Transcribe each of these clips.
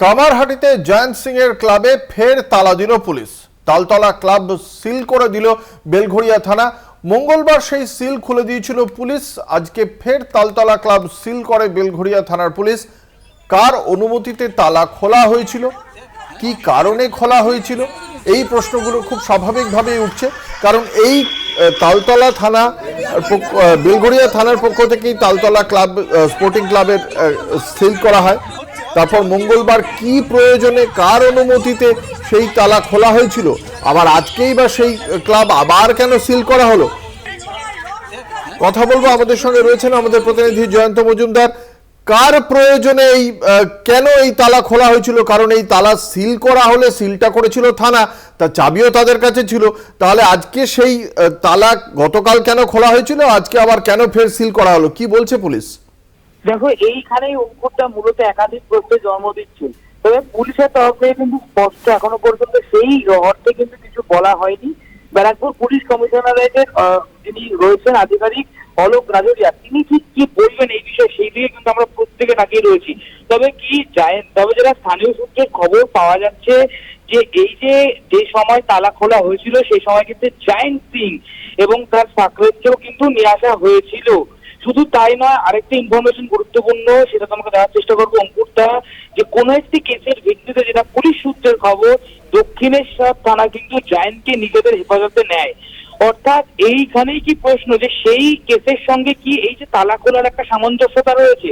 কামারহাটিতে জয়ন্ত সিং এর ক্লাবে ফের তালা দিল পুলিশ। তালতলা ক্লাব সিল করে দিল বেলঘড়িয়া থানা। মঙ্গলবার সেই সিল খুলে দিয়েছিল পুলিশ। আজকে ফের তালতলা ক্লাব সিল করে বেলঘড়িয়া থানার পুলিশ। কার অনুমতিতে তালা খোলা হয়েছিল? কি কারণে খোলা হয়েছিল? এই প্রশ্নগুলো খুব স্বাভাবিকভাবেই উঠছে। কারণ এই তালতলা থানা বেলঘড়িয়া থানার পক্ষ থেকেই তালতলা ক্লাব স্পোর্টিং ক্লাবের সিল করা হয়। তারপর মঙ্গলবার কি প্রয়োজনে, কার অনুমতিতে সেই তালা খোলা হয়েছিল? আবার আজকেই বা সেই ক্লাব আবার কেন সিল করা হলো? কথা বলব আমাদের সঙ্গে রয়েছেন আমাদের প্রতিনিধি জয়ন্ত মজুমদার। কার প্রয়োজনে এই কেন এই তালা খোলা হয়েছিল? কারণ এই তালা সিল করা হলে সিলটা করেছিল থানা, তা চাবিও তাদের কাছে ছিল। তাহলে আজকে সেই তালা গতকাল কেন খোলা হয়েছিল? আজকে আবার কেন ফের সিল করা হলো? কি বলছে পুলিশ? দেখো, এইখানেই অঙ্কুরটা মূলত একাধিক প্রশ্নের জন্ম দিচ্ছে তবে পুলিশের তরফ থেকে কিন্তু স্পষ্ট এখনও পর্যন্ত সেই অর্থে কিন্তু কিছু বলা হয়নি। ব্যারাকপুর পুলিশ কমিশনারেটের যিনি রয়েছেন আধিকারিক অলোক রাজরিয়া, তিনি ঠিক কি বলবেন এই বিষয়ে সেই দিকে কিন্তু আমরা প্রত্যেকে তাকিয়ে রয়েছি। তবে কি যায় তবে যারা স্থানীয় সূত্রের খবর পাওয়া যাচ্ছে যে এই যে যে সময় তালা খোলা হয়েছিল, সেই সময় কিন্তু জায়েন্ট সিং এবং তার সাকরেতকেও কিন্তু নিয়ে আসা হয়েছিল। শুধু তাই নয়, আরেকটা ইনফরমেশন গুরুত্বপূর্ণ, সেটা তোমাকে দেওয়ার চেষ্টা করব অঙ্কুরটা যে কোনো একটি কেসের ভিত্তিতে যেটা পুলিশ সূত্রের খবর, দক্ষিণেশ্বর থানা কিন্তু জায়েন্টকে নিজেদের হেফাজতে নেয়। অর্থাৎ এইখানেই কি প্রশ্ন যে সেই কেসের সঙ্গে কি এই যে তালা খোলার একটা সামঞ্জস্যতা রয়েছে?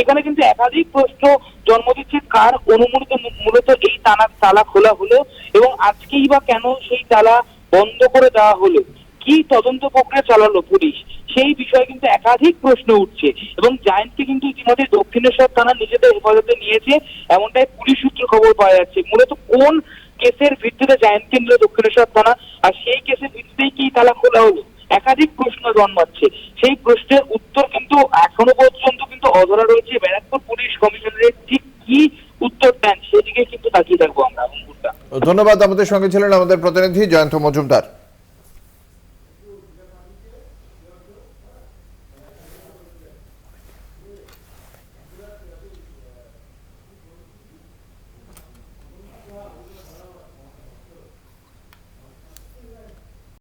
এখানে কিন্তু একাধিক প্রশ্ন জন্ম দিচ্ছে, কার অনুমোদিত মূলত এই তালা তালা খোলা হলো এবং আজকেই বা কেন সেই তালা বন্ধ করে দেওয়া হলো? কি তদন্ত প্রক্রিয়া চালালো পুলিশ, সেই বিষয়ে কিন্তু একাধিক প্রশ্ন উঠছে এবং জায়েন্টকে কিন্তু ইতিমধ্যে দক্ষিণেশ্বর থানা নিজেদের হেফাজতে নিয়েছে, এমনটাই পুলিশ সূত্র খবর পাওয়া যাচ্ছে। মূলত কোন কেসের ভিত্তিতে জায়েন্ট কেন্দ্র দক্ষিণেশ্বর থানা আর সেই কেসের ভিত্তিতেই কি তালা খোলা হলো? একাধিক প্রশ্ন জন্মাচ্ছে। সেই প্রশ্নের উত্তর কিন্তু এখনও পর্যন্ত কিন্তু অধরা রয়েছে। ব্যারাকপুর পুলিশ কমিশনারের ঠিক কি উত্তর দেন, সেদিকে কিন্তু তাকিয়ে থাকব আমরা ধন্যবাদ, আমাদের সঙ্গে ছিলেন আমাদের প্রতিনিধি জয়ন্ত মজুমদার।